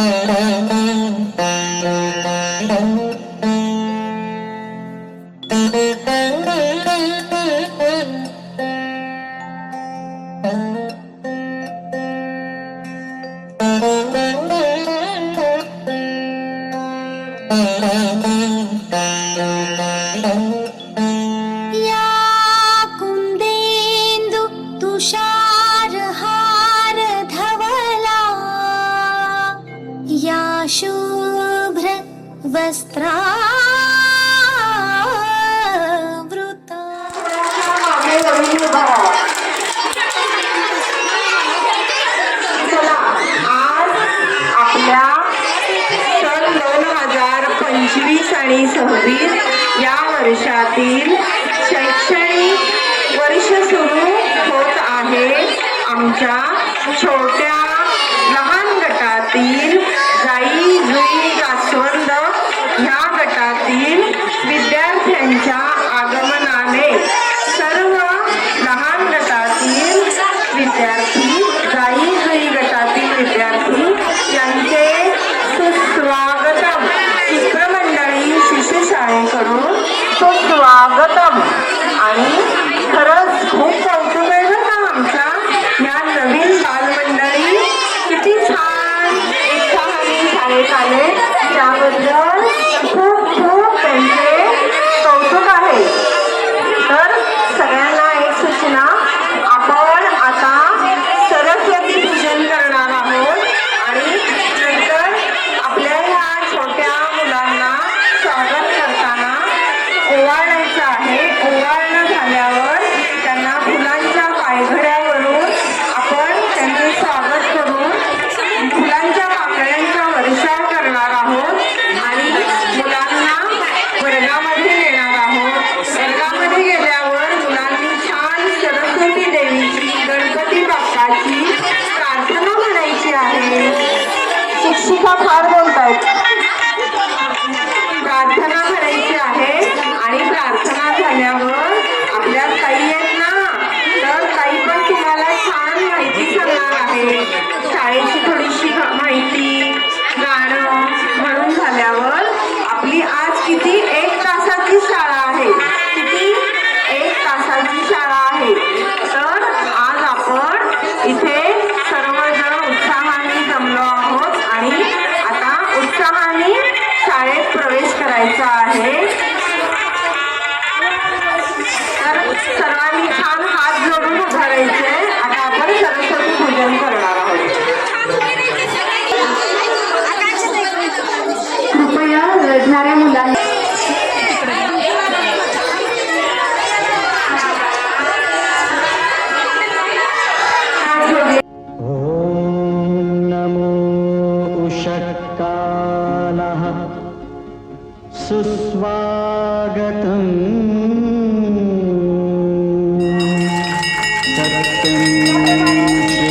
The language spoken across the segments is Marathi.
Oh, आज आपल्या सन दोन हजार पंचवीस आणि सव्वीस या वर्षातील शैक्षणिक वर्ष सुरू होत आहे आमच्या छोट्या लहान गटातील जाई जुई जास्वंद ह्या गटातील विद्यार्थ्यांच्या करून सुस्वागतम. आणि শিখা খাড়বে Tarakam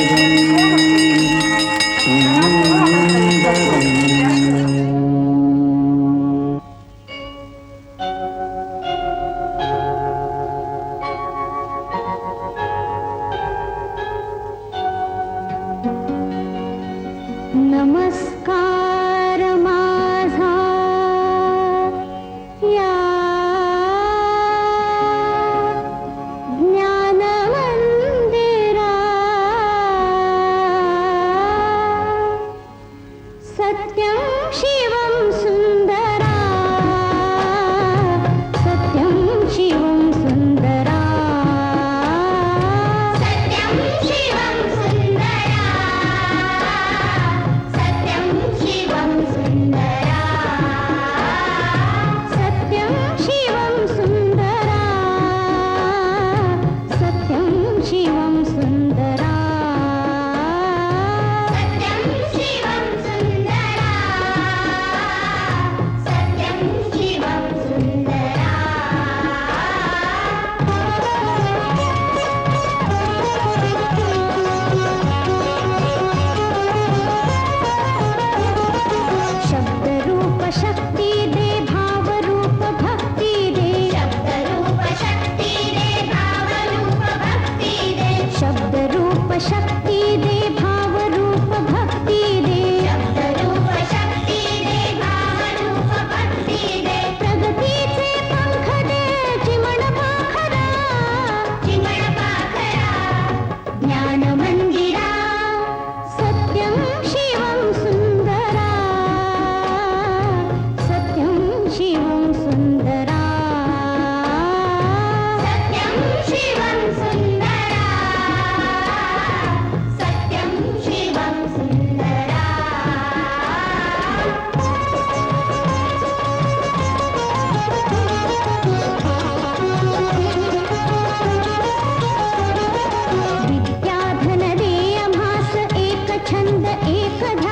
सजा